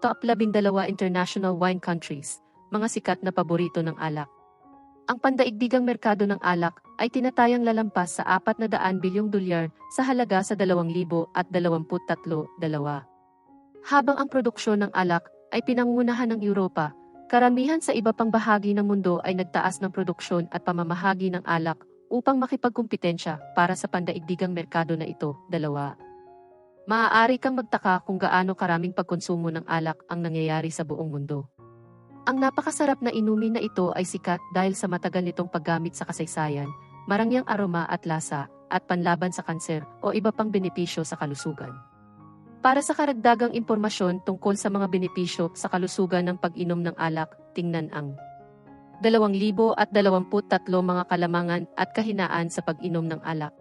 Top 12 International Wine Countries, mga sikat na paborito ng alak. Ang pandaigdigang merkado ng alak ay tinatayang lalampas sa 400 bilyong dolyar sa halaga sa 2023 dalawa. Habang ang produksyon ng alak ay pinangunahan ng Europa, karamihan sa iba pang bahagi ng mundo ay nagtaas ng produksyon at pamamahagi ng alak upang makipagkumpetensya para sa pandaigdigang merkado na ito, dalawa. Maaari kang magtaka kung gaano karaming pagkonsumo ng alak ang nangyayari sa buong mundo. Ang napakasarap na inumin na ito ay sikat dahil sa matagal nitong paggamit sa kasaysayan, marangyang aroma at lasa, at panlaban sa kanser o iba pang benepisyo sa kalusugan. Para sa karagdagang impormasyon tungkol sa mga benepisyo sa kalusugan ng pag-inom ng alak, tingnan ang 2023 mga kalamangan at kahinaan sa pag-inom ng alak.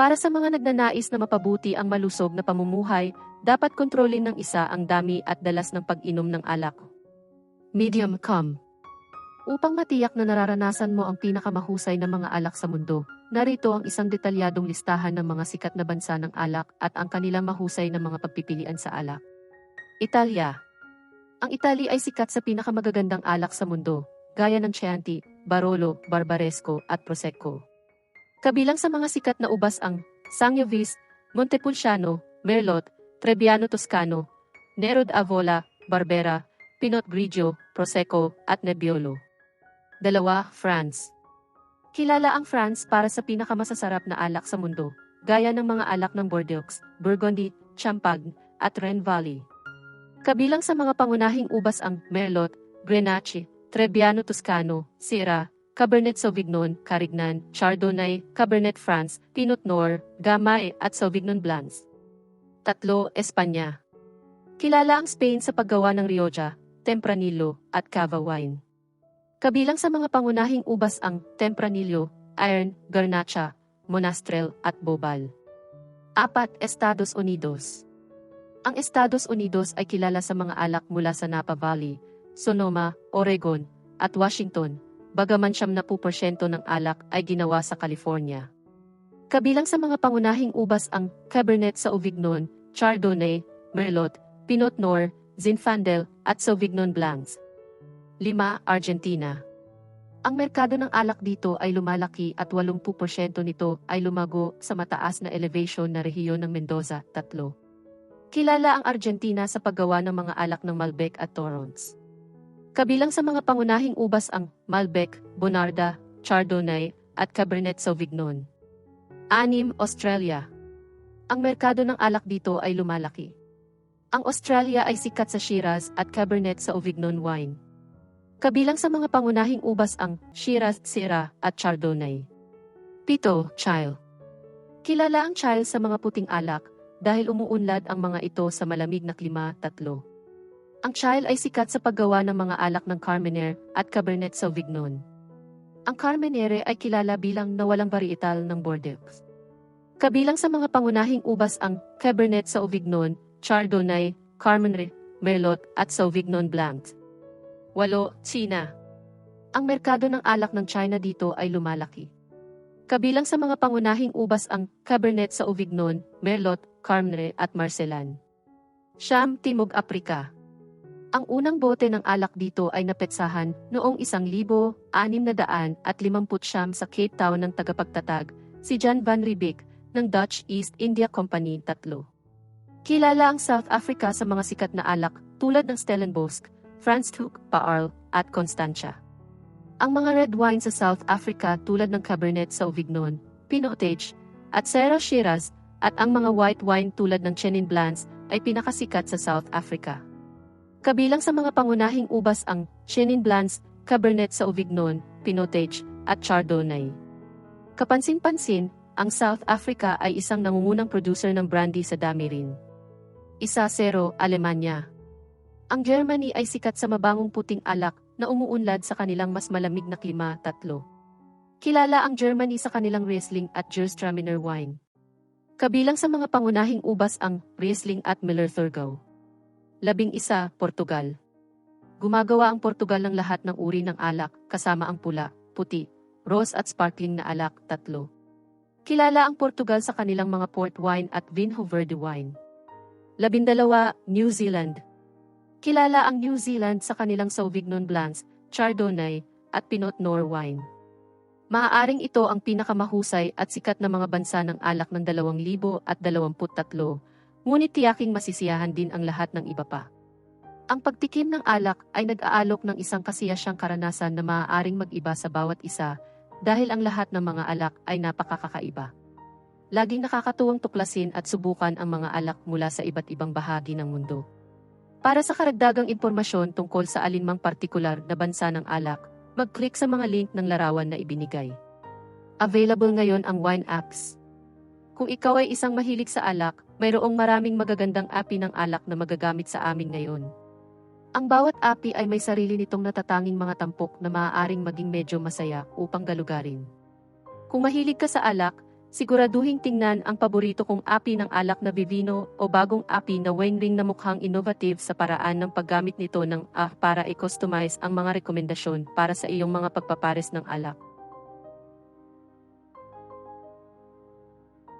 Para sa mga nagnanais na mapabuti ang malusog na pamumuhay, dapat kontrolin ng isa ang dami at dalas ng pag-inom ng alak. Medium calm. Upang matiyak na nararanasan mo ang pinakamahusay na mga alak sa mundo, narito ang isang detalyadong listahan ng mga sikat na bansa ng alak at ang kanilang mahusay na mga pagpipilian sa alak. Italia. Ang Italy ay sikat sa pinakamagagandang alak sa mundo, gaya ng Chianti, Barolo, Barbaresco at Prosecco. Kabilang sa mga sikat na ubas ang Sangiovese, Montepulciano, Merlot, Trebbiano Toscano, Nero d'Avola, Barbera, Pinot Grigio, Prosecco, at Nebbiolo. Dalawa, France. Kilala ang France para sa pinakamasasarap na alak sa mundo, gaya ng mga alak ng Bordeaux, Burgundy, Champagne, at Rhine Valley. Kabilang sa mga pangunahing ubas ang Merlot, Grenache, Trebbiano Toscano, Syrah, Cabernet Sauvignon, Carignan, Chardonnay, Cabernet France, Pinot Noir, Gamay at Sauvignon Blancs. Tatlo, Espanya. Kilala ang Spain sa paggawa ng Rioja, Tempranillo, at Cava wine. Kabilang sa mga pangunahing ubas ang Tempranillo, Iron, Garnacha, Monastrell at Bobal. Apat, Estados Unidos. Ang Estados Unidos ay kilala sa mga alak mula sa Napa Valley, Sonoma, Oregon, at Washington, bagaman siyam na porsyento ng alak ay ginawa sa California. Kabilang sa mga pangunahing ubas ang Cabernet Sauvignon, Chardonnay, Merlot, Pinot Noir, Zinfandel, at Sauvignon Blancs. 5. Argentina Ang merkado ng alak dito ay lumalaki at 80% nito ay lumago sa mataas na elevation na rehiyon ng Mendoza, 3. Kilala ang Argentina sa paggawa ng mga alak ng Malbec at Torrance. Kabilang sa mga pangunahing ubas ang Malbec, Bonarda, Chardonnay, at Cabernet Sauvignon. 6. Australia Ang merkado ng alak dito ay lumalaki. Ang Australia ay sikat sa Shiraz at Cabernet Sauvignon wine. Kabilang sa mga pangunahing ubas ang Shiraz, Syrah, at Chardonnay. 7. Chile Kilala ang Chile sa mga puting alak dahil umuunlad ang mga ito sa malamig na klima, tatlo. Ang Chile ay sikat sa paggawa ng mga alak ng Carmenere at Cabernet Sauvignon. Ang Carmenere ay kilala bilang nawalang varietal ng Bordeaux. Kabilang sa mga pangunahing ubas ang Cabernet Sauvignon, Chardonnay, Carmenere, Merlot at Sauvignon Blanc. 8. China Ang merkado ng alak ng China dito ay lumalaki. Kabilang sa mga pangunahing ubas ang Cabernet Sauvignon, Merlot, Carmenere at Marcellan. Siyam, Timog Aprika ang unang bote ng alak dito ay napetsahan noong 1650 sa Cape Town ng tagapagtatag, si John van Riebeeck, ng Dutch East India Company tatlo. Kilala ang South Africa sa mga sikat na alak tulad ng Stellenbosch, Franschhoek, Paarl, at Constantia. Ang mga red wine sa South Africa tulad ng Cabernet Sauvignon, Pinotage, at Syrah Shiraz, at ang mga white wine tulad ng Chenin Blanc ay pinakasikat sa South Africa. Kabilang sa mga pangunahing ubas ang Chenin Blanc, Cabernet Sauvignon, Pinotage, at Chardonnay. Kapansin-pansin, ang South Africa ay isang nangungunang producer ng brandy sa dami rin. Isa zero, Alemanya. Ang Germany ay sikat sa mabangong puting alak na umuunlad sa kanilang mas malamig na klima, tatlo. Kilala ang Germany sa kanilang Riesling at Gewürztraminer wine. Kabilang sa mga pangunahing ubas ang Riesling at Miller-Thurgau. Labing isa, Portugal. Gumagawa ang Portugal ng lahat ng uri ng alak, kasama ang pula, puti, rose at sparkling na alak, tatlo. Kilala ang Portugal sa kanilang mga port wine at vinho verde wine. Labindalawa, New Zealand. Kilala ang New Zealand sa kanilang Sauvignon Blancs, Chardonnay, at Pinot Noir wine. Maaaring ito ang pinakamahusay at sikat na mga bansa ng alak ng 2023, ngunit tiyaking masisiyahan din ang lahat ng iba pa. Ang pagtikim ng alak ay nag-aalok ng isang kasiyasyang karanasan na maaaring mag-iba sa bawat isa dahil ang lahat ng mga alak ay napakakakaiba. Laging nakakatuwang tuklasin at subukan ang mga alak mula sa iba't ibang bahagi ng mundo. Para sa karagdagang impormasyon tungkol sa alinmang partikular na bansa ng alak, mag-click sa mga link ng larawan na ibinigay. Available ngayon ang wine apps. Kung ikaw ay isang mahilig sa alak, mayroong maraming magagandang api ng alak na magagamit sa amin ngayon. Ang bawat api ay may sarili nitong natatanging mga tampok na maaaring maging medyo masaya upang galugarin. Kung mahilig ka sa alak, siguraduhin tingnan ang paborito kong api ng alak na Vivino o bagong api na wine ring na mukhang innovative sa paraan ng paggamit nito ng ah para i-customize ang mga rekomendasyon para sa iyong mga pagpapares ng alak.